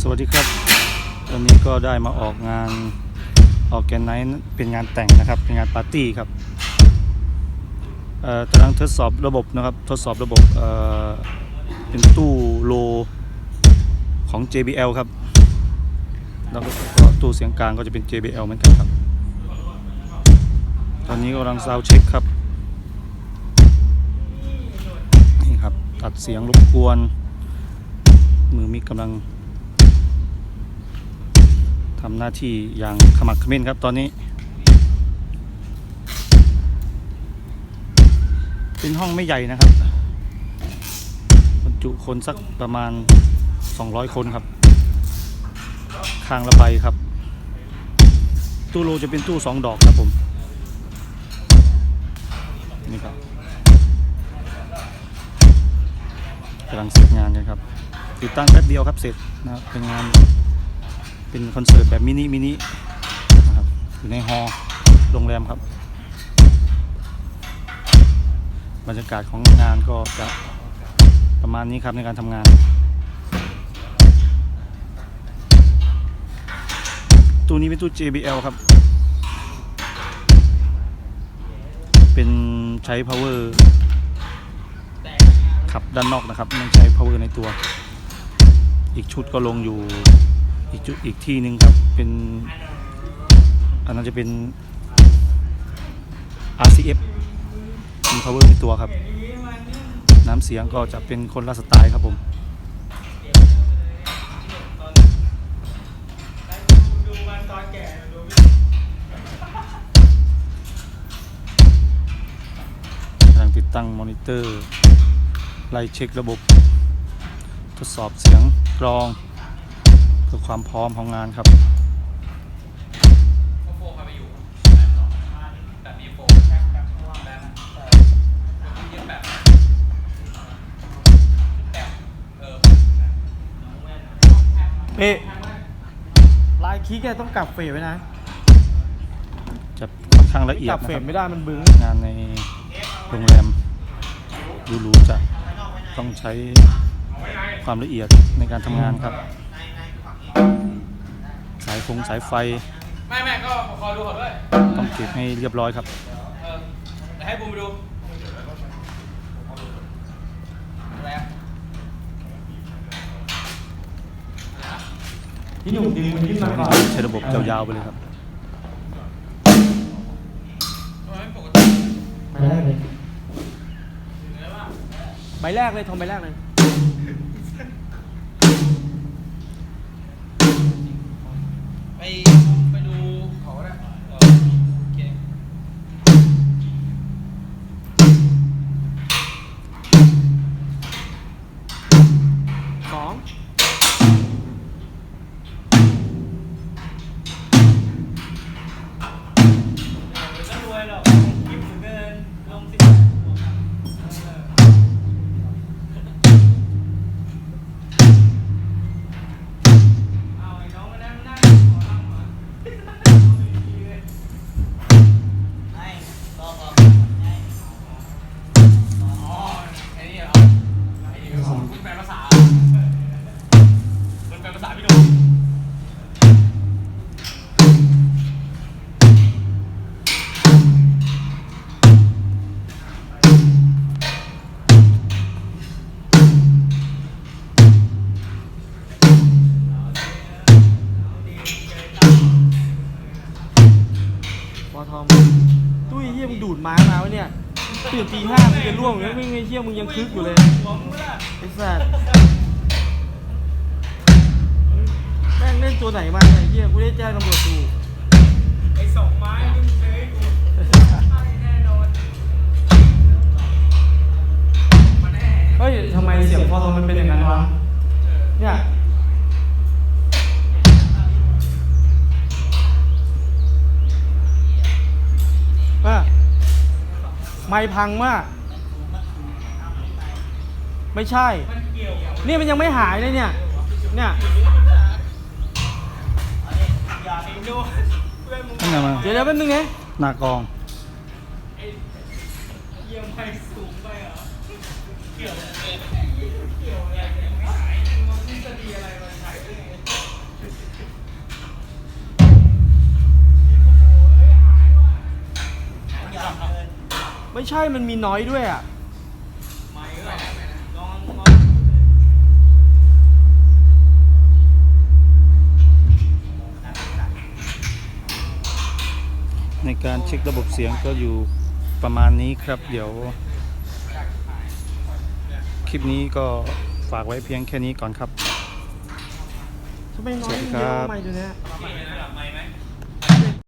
สวัสดีครับวันนี้ก็ได้มาออกงานออกแกนไนท์เป็นงานแต่งนะครับ เป็นงานปาร์ตี้ครับเอ่อกำลังทดสอบระบบนะครับ ทดสอบระบบเอ่อเป็นตู้โลของ JBL ครับ แล้วก็ตู้เสียงกลางก็จะเป็น JBL เหมือนกันครับ ตอนนี้กำลังซาวเช็คครับ นี่ครับ ตัดเสียงรบกวน มือมิกกำลัง ทำหน้าที่อย่างขมักขม้นครับตอนนี้ เป็นห้องไม่ใหญ่นะครับบรรจุคนสักประมาณ 200 คนครับข้างละใบครับ ตู้โลจะเป็นตู้สองดอกครับผม นี่ครับกำลังเสร็จงานกันครับ ติดตั้งแป๊บเดียวครับเสร็จนะครับเป็นงาน เป็นคอนเสิร์ตแบบมินิมินินะครับอยู่ในฮอลโรงแรมครับ บรรยากาศของงานก็จะประมาณนี้ครับในการทำงาน ตู้นี้เป็นตู้ JBL ครับ เป็นใช้ power ขับด้านนอกนะครับไม่ใช้ power ในตัว อีกชุดก็ลงอยู่ อีกจุดอีกที่หนึ่งครับเป็นอันนั้นจะเป็น RCF มี power ในตัวครับ น้ำเสียงก็จะเป็นคนละสไตล์ครับผมกำลังติดตั้งมอนิเตอร์ ไล่เช็คระบบ ทดสอบเสียงกรอง เพื่อความพร้อมของงานครับโฟมไปอยู่แบบมีโฟมแบบแบบเยอะแบบแบบเออเป๊ะลายคิกแกต้องกลับเฟรมไว้นะ จะค่อนข้างละเอียกดลับนะเฟรคมรับไม่ได้มันบึ้งงานในโรงแรมหรูๆจะต้องใช้ความละเอียดในการทำงานครับสายฟงสายไฟไม่ไม่ก็ขอดูเขาด้วยต้องเก็บให้เรียบร้อยครับเออเดี๋ยวให้บูมไปดูอะไรอะพี่หนุ่มดึงมันขึ้นมาก่อนใช้ระบบยาวๆไปเลยครับทำไมไม่ปกติใบแรกเลยใบแรกเลยทอมใบแรกเลย ไทอมตุ้ยเฮียมึงดูดม้ามาวะเนี่ยตื่นตีห้ามึงจะร่วงแล้วไม่ไงเฮียมึงยังคึกอยู่เลยไอ้สัสแม่งเล่นตัวไหนมาเนี่ยเฮียกูได้แจ้งตำรวจดูไอ้สองไม้ที่มึงซื้อ ไม่พังมาก ไม่ใช่ นี่มันยังไม่หายเลยเนี่ย เนี่ยนั่นไงมาเดี๋ยวเดี๋ยวแป๊บนึงไงหน้ากองเยี่ยมไปสูงไปเหรอ เกี่ยวเกี่ยวอะไรกันไม่หายมันจะดีอะไรมาใช้ได้ไง ไม่ใช่มันมีน้อยด้วยอะลองลองในการเช็คระบบเสียงก็อยู่ประมาณนี้ครับ เดี๋ยว คลิปนี้ก็ฝากไว้เพียงแค่นี้ก่อนครับ ทำไมน้อยสวัสดีเยครัอะบทำไมตัวเนี้ยไม่